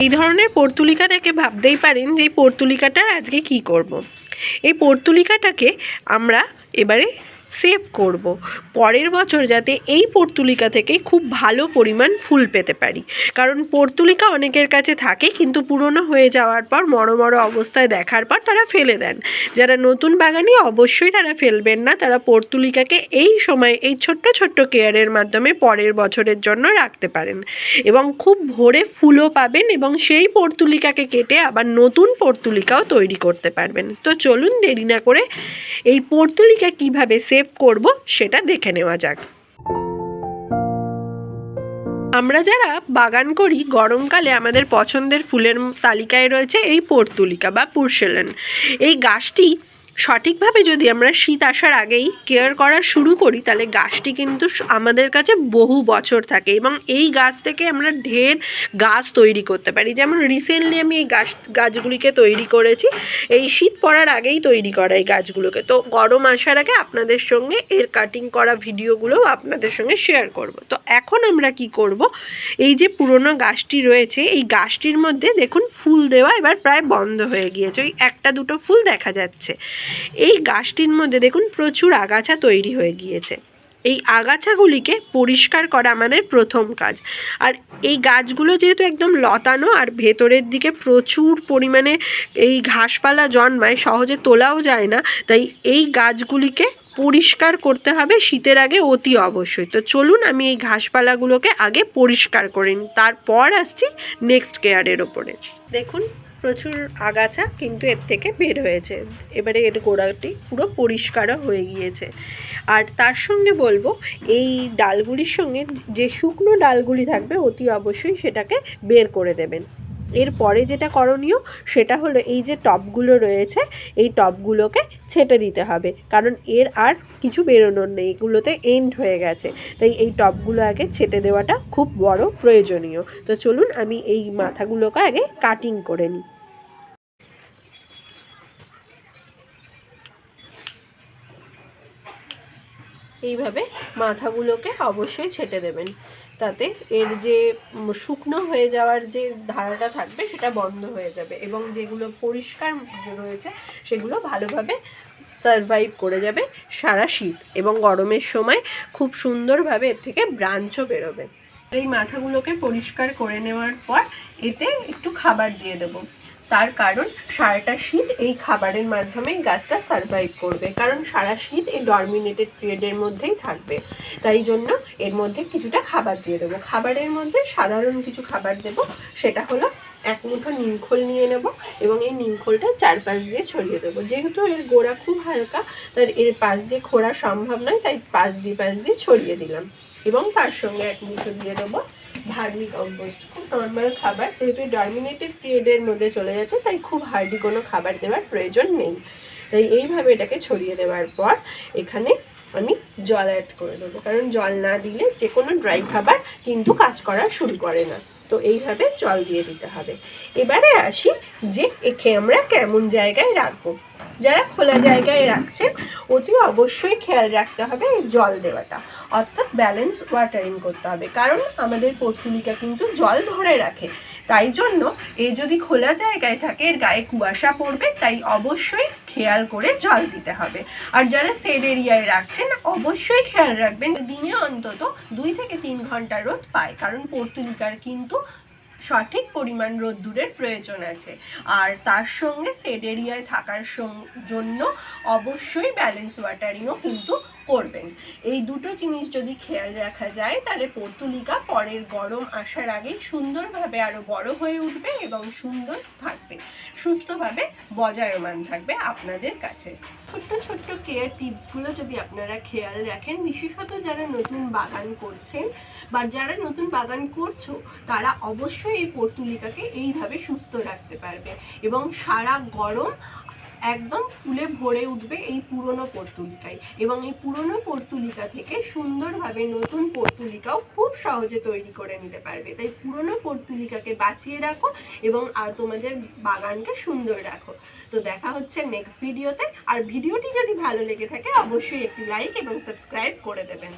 এই ধরনের পর্তুলিকা দেখে ভাবতেই পারেন যে এই পর্তুলিকাটার আজকে কি করব। এই পর্তুলিকাটাকে আমরা এবারে সেভ করব। পরের বছর যাতে এই পর্তুলিকা থেকে খুব ভালো পরিমাণ ফুল পেতে পারি। কারণ পর্তুলিকা অনেকের কাছে থাকে, কিন্তু পুরনো হয়ে যাওয়ার পর, মরো মরো অবস্থায় দেখার পর তারা ফেলে দেন। যারা নতুন বাগানি অবশ্যই তারা ফেলবেন না, তারা পর্তুলিকাকে এই সময় এই ছোট্ট ছোট্ট কেয়ারের মাধ্যমে পরের বছরের জন্য রাখতে পারেন। এবং খুব ভোরে ফুলও পাবেন এবং সেই পর্তুলিকাকে কেটে আবার নতুন পর্তুলিকাও তৈরি করতে পারবেন। তো চলুন দেরি না করে এই পর্তুলিকা কীভাবে সেভ করব, সেটা দেখে নেওয়া যাক। আমরা যারা বাগান করি, গরমকালে আমাদের পছন্দের ফুলের তালিকায় রয়েছে এই পর্তুলিকা বা পুরসেলেন এই গাছটি সঠিকভাবে যদি আমরা শীত আসার আগেই কেয়ার করা শুরু করি, তাহলে গাছটি কিন্তু আমাদের কাছে বহু বছর থাকে এবং এই গাছ থেকে আমরা ঢের গাছ তৈরি করতে পারি। যেমন রিসেন্টলি আমি এই গাছ, গাছগুলিকে তৈরি করেছি। এই শীত পড়ার আগেই তৈরি করা এই গাছগুলোকে। তো গরম আসার আগে আপনাদের সঙ্গে এর কাটিং করা ভিডিওগুলোও আপনাদের সঙ্গে শেয়ার করব। তো এখন আমরা কি করব? এই যে পুরনো গাছটি রয়েছে, এই গাছটির মধ্যে দেখুন ফুল দেওয়া এবার প্রায় বন্ধ হয়ে গিয়েছে। ওই একটা দুটো ফুল দেখা যাচ্ছে। এই গাছটির মধ্যে দেখুন প্রচুর আগাছা তৈরি হয়ে গিয়েছে। এই আগাছাগুলিকে পরিষ্কার করা আমাদের প্রথম কাজ। আর এই গাছগুলো যেহেতু একদম লতানো, আর ভেতরের দিকে প্রচুর পরিমাণে এই ঘাসপালা জন্মায়, সহজে তোলাও যায় না, তাই এই গাছগুলিকে পরিষ্কার করতে হবে শীতের আগে অতি অবশ্যই। তো চলুন আমি এই ঘাসপালাগুলোকে আগে পরিষ্কার করে নিই, তারপর আসছি নেক্সট কেয়ারের ওপরে। দেখুন প্রচুর আগাছা কিন্তু এর থেকে বের হয়েছে। এবারে এর গোড়াটি পুরো পরিষ্কারও হয়ে গিয়েছে। আর তার সঙ্গে বলব, এই ডালগুলির সঙ্গে যে শুকনো ডালগুলি থাকবে, অতি অবশ্যই সেটাকে বের করে দেবেন। এরপরে যেটা করণীয়, সেটা হলো এই যে টবগুলো রয়েছে, এই টবগুলোকে ছেটে দিতে হবে। কারণ এর আর কিছু বেরোনোর নেই, এগুলোতে এন্ড হয়ে গেছে। তাই এই টবগুলো আগে ছেটে দেওয়াটা খুব বড় প্রয়োজনীয়। তো চলুন আমি এই মাথাগুলোকে আগে কাটিং করে নিই। এইভাবে মাথাগুলোকে অবশ্যই ছেটে দেবেন। তাতে এর যে শুকনো হয়ে যাওয়ার যে ধারাটা থাকবে, সেটা বন্ধ হয়ে যাবে এবং যেগুলো পরিষ্কার রয়েছে, সেগুলো ভালোভাবে সারভাইভ করে যাবে সারা শীত এবং গরমের সময়। খুব সুন্দরভাবে এর থেকে ব্রাঞ্চও বেরোবে। এই মাথাগুলোকে পরিষ্কার করে নেওয়ার পর এতে একটু খাবার দিয়ে দেবো। তার কারণ সারাটা শীত এই খাবারের মাধ্যমেই গাছটা সারভাইভ করবে, কারণ সারা শীত এই ডরমিনেটেড পিরিয়ডের মধ্যেই থাকবে। তাই জন্য এর মধ্যে কিছুটা খাবার দিয়ে দেবো। খাবারের মধ্যে সাধারণ কিছু খাবার দেব, সেটা হলো এক মুঠো নিমখোল নিয়ে নেব এবং এই নিমখোলটা চারপাশ দিয়ে ছড়িয়ে দেবো। যেহেতু এর গোড়া খুব হালকা তার এর পাশ দিয়ে খোঁড়া সম্ভব নয়, তাই পাশ দিয়ে পাশ দিয়ে ছড়িয়ে দিলাম। এবং তার সঙ্গে এক মুঠো দিয়ে দেবো ভার্মি কম্পোস্ট খুব নর্মাল খাবার, যেহেতু ডার্মিনেটেড পিরিয়ডের মধ্যে চলে যাচ্ছে, তাই খুব হার্ডি কোনো খাবার দেওয়ার প্রয়োজন নেই। তাই এইভাবে এটাকে ছড়িয়ে দেওয়ার পর এখানে আমি জল অ্যাড করে দেবো। কারণ জল না দিলে যে কোনো ড্রাই খাবার কিন্তু কাজ করা শুরু করে না। তো এইভাবে জল দিয়ে দিতে হবে। এবারে আসি যে একে আমরা কেমন জায়গায় রাখব। যারা খোলা জায়গায় রাখছেন, অতি অবশ্যই খেয়াল রাখতে হবে জল দেওয়াটা। অর্থাৎ ব্যালেন্স ওয়াটারিং করতে হবে। কারণ আমাদের পর্তুলিকা কিন্তু জল ধরে রাখে। তাই জন্য এ যদি খোলা জায়গায় থাকে, এর গায়ে কুয়াশা পড়বে, তাই অবশ্যই খেয়াল করে জল দিতে হবে। আর যারা সেড এরিয়ায় রাখছেন, অবশ্যই খেয়াল রাখবেন দিনে অন্তত দুই থেকে তিন ঘণ্টা রোদ পায়। কারণ পর্তুলিকার কিন্তু সঠিক পরিমাণ রোদ্দুরের প্রয়োজন আছে। আর তার সঙ্গে সেড এরিয়ায় থাকার জন্য অবশ্যই ব্যালেন্স ওয়াটারিংও কিন্তু করবেন এই দুটো জিনিস যদি খেয়াল রাখা যায়, তাহলে পর্তুলিকা পরের গরম আসার আগেই সুন্দরভাবে আরও বড় হয়ে উঠবে এবং সুন্দর থাকবে। সুস্থভাবে বজায়মান থাকবে আপনাদের কাছে। ছোট্ট ছোট্ট কেয়ার টিপসগুলো যদি আপনারা খেয়াল রাখেন, বিশেষত যারা নতুন বাগান করছেন বা যারা নতুন বাগান করছ, তারা অবশ্যই এই পর্তুলিকাকে এইভাবে সুস্থ রাখতে পারবে এবং সারা গরম একদম ফুলে ভরে উঠবে এই পুরনো পর্তুলিকায়। এবং এই পুরনো পর্তুলিকা থেকে সুন্দরভাবে নতুন পর্তুলিকাও খুব সহজে তৈরি করে নিতে পারবে। তাই পুরনো পর্তুলিকাকে বাঁচিয়ে রাখো এবং আর তোমাদের বাগানকে সুন্দর রাখো। তো দেখা হচ্ছে নেক্সট ভিডিওতে আর ভিডিওটি যদি ভালো লেগে থাকে, অবশ্যই একটি লাইক এবং সাবস্ক্রাইব করে দেবেন।